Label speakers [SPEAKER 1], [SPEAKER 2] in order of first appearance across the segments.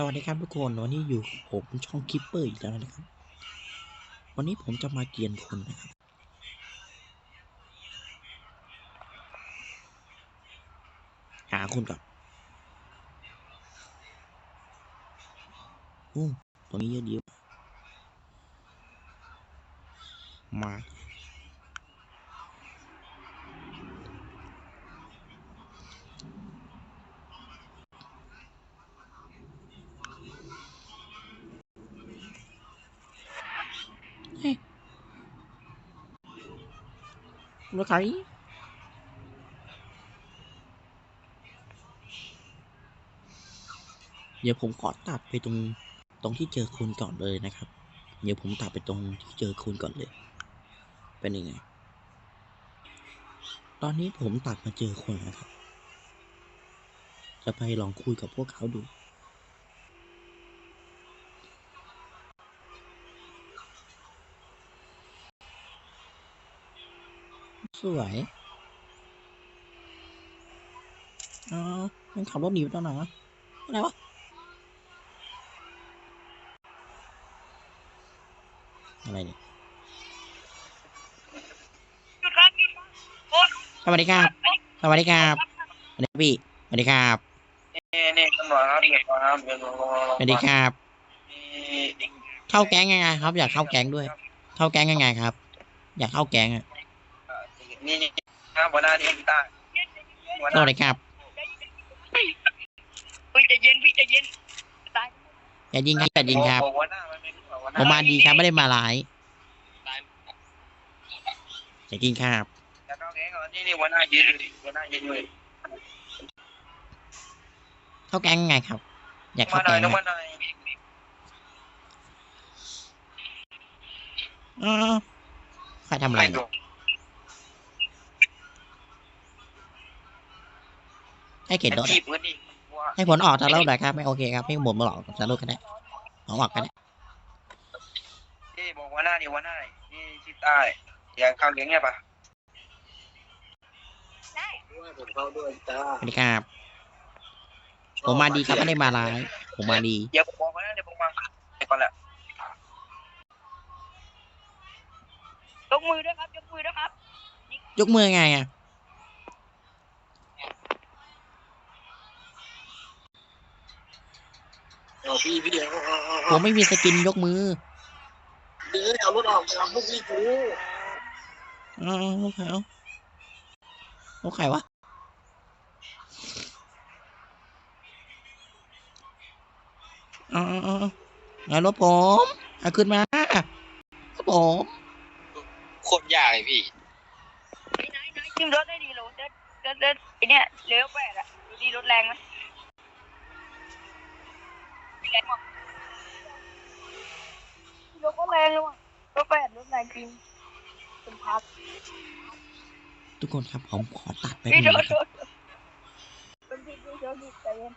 [SPEAKER 1] สวัสดีครับทุกคนวันนี้อยู่ผมช่องคิปเปอร์อีกแล้วนะครับ วันนี้ผมจะมาเกียนคนนะครับหาคนก่อนอู้ตรงนี้เยอะดีมา Okay. เดี๋ยวผมขอตัดไปตรงตรงที่เจอคุณก่อนเลยนะครับ เดี๋ยวผมตัดไปตรงที่เจอคุณก่อนเลย เป็นยังไง ตอนนี้ผมตัดมาเจอคุณนะครับ จะไปลองคุยกับพวกเขาดู สวยอ๋อมันขับรถหนีไปตอนไหนวะไรวะอะไรเนี่ยสวัสดีครับ สวัสดีครับสวัสดีพี่สวัสดีครับ
[SPEAKER 2] เนี่ยเนี่ยตำรวจครับเดี๋ยวครับ
[SPEAKER 1] สวัสดีครับ เข้าแก๊งยังไงครับ อยากเข้าแก๊งด้วย เข้าแก๊งยังไงครับ อยากเข้าแก๊งอะ
[SPEAKER 2] นี่นี่ครับหัวหน้าทีมตาหัวห
[SPEAKER 1] ส
[SPEAKER 2] น้า
[SPEAKER 1] วัสดีครับ
[SPEAKER 2] พี่จะเย็นพี่จะเย็นตาย
[SPEAKER 1] อย่ายิงครับอย่ายิงครับ
[SPEAKER 2] หัวมผา
[SPEAKER 1] มมาดีครับไม่ได้มา
[SPEAKER 2] หลายอย่ากินครับ
[SPEAKER 1] เข้าแกงไงครับ อยากเข้าแก๊อ
[SPEAKER 2] ย
[SPEAKER 1] ง
[SPEAKER 2] มอ๋
[SPEAKER 1] อใครทำอะไรเนี่ย ให้เขี
[SPEAKER 2] บกันดิ
[SPEAKER 1] ให้ผลออกทากโลกได้ครับ ไม่โอเคครับพี่หมุนมาหลอกทากโลกกันได้หลออกกันได้
[SPEAKER 2] นี่บอกว่าหน้านี่ว่าหน้านี่ชิดใต้อย่าเข้าวเลี้ยงเนี่ยปะได้ผมเขาด้วยจ้า
[SPEAKER 1] สวัสดีครับผมมาดีครับไม่ได้มาร้ายผมมาดี
[SPEAKER 2] เดี๋ยวผมบอกว่าเดี๋ยวผมมาไปก่อนแหละ
[SPEAKER 3] ยกมือด้วยครับ ยกมือด้วยครับ
[SPEAKER 1] ยกมือไงอะ
[SPEAKER 2] พี่พี่
[SPEAKER 1] ผมไม่มีสกินยกมือ
[SPEAKER 2] เอ้ยเอารถออกเอาพวกพี่กู
[SPEAKER 1] เอาเอาเอาเอาใครวะเอาเอาเอาเอาเรถผมเอาขึ้นมารถผม
[SPEAKER 2] โคตรยากเลยพี่
[SPEAKER 3] ไอ้นายนายจิ้มรถได้ดีเหรอรถรถรดไอเนี้ยเลี้ยวแปดอะดีรถแรงไหม แรงว่ะยกก็แรงเลยว่ะรถแปดรถแรงจริงเป็นพัด
[SPEAKER 1] ทุกคนครับผมขอตัดไปหนึ่
[SPEAKER 3] พี่
[SPEAKER 1] ง
[SPEAKER 3] โด
[SPEAKER 1] น
[SPEAKER 3] นะ
[SPEAKER 1] คโดรับน
[SPEAKER 3] เป็นพี่พี่โดนดิใจเย็น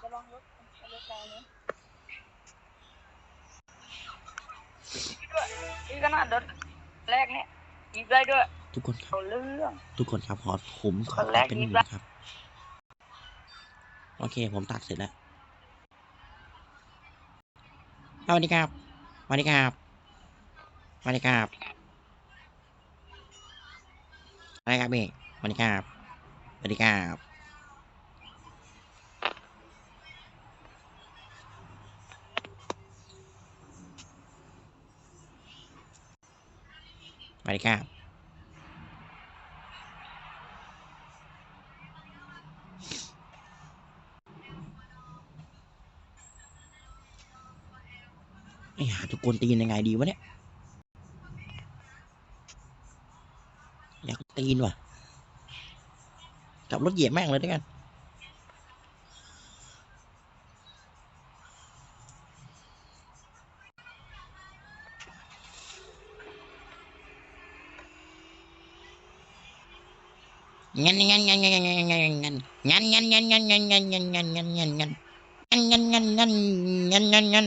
[SPEAKER 3] จะลองรถจะรถแรงนี่ด้วยพี่ก็น่ารถแรกเนี่ยยิบได้ด้วย
[SPEAKER 1] ทุกคนครับ
[SPEAKER 3] เรื่อง
[SPEAKER 1] ทุกคนครับขอผมขอตัดเป็นหนึ่ง
[SPEAKER 3] น
[SPEAKER 1] ครับ โอเค ผมตัดเสร็จแล้ว สวัสดีครับสวัสดีครับสวัสดีครับอะไรครับพี่สวัสดีครับสวัสดีครับสวัสดีครับ ไอ้หาทุกคนตีนยังไงดีวะเนี่ย อยากตีนว่ะกับรถเหยียบแม่งเลยด้วยกัน ngăn ngăn ngăn ngăn ngăn ngăn ngăn ngăn ngăn ngăn ngăn ngăn ngăn ngăn ngăn ngăn ngăn ngăn ngăn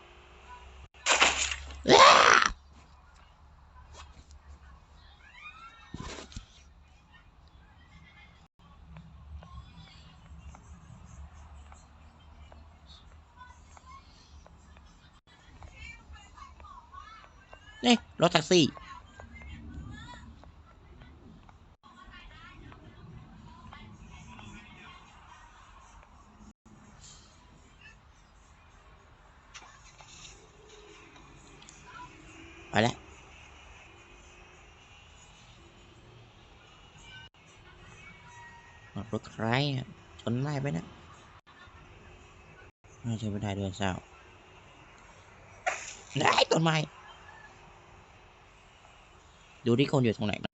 [SPEAKER 1] งันงันงันงันงันนี่รถแท็กซี่ ไปแล้วรถใครชนได้ไหมเนะน่าจะไม่ได้เด้วยเศร้าได้ต้นไม้ ดูที่คนอยู่ตรงไหนกัน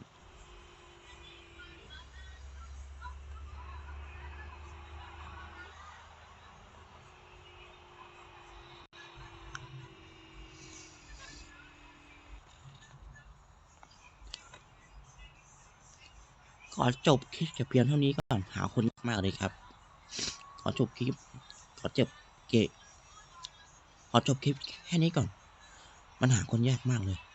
[SPEAKER 1] ขอจบคลิปเพียงเท่านี้ก่อน หาคนมากเลยครับ ขอจบคลิป ขอจบเกะขอจบคลิปแค่นี้ก่อน มันหาคนยากมากเลย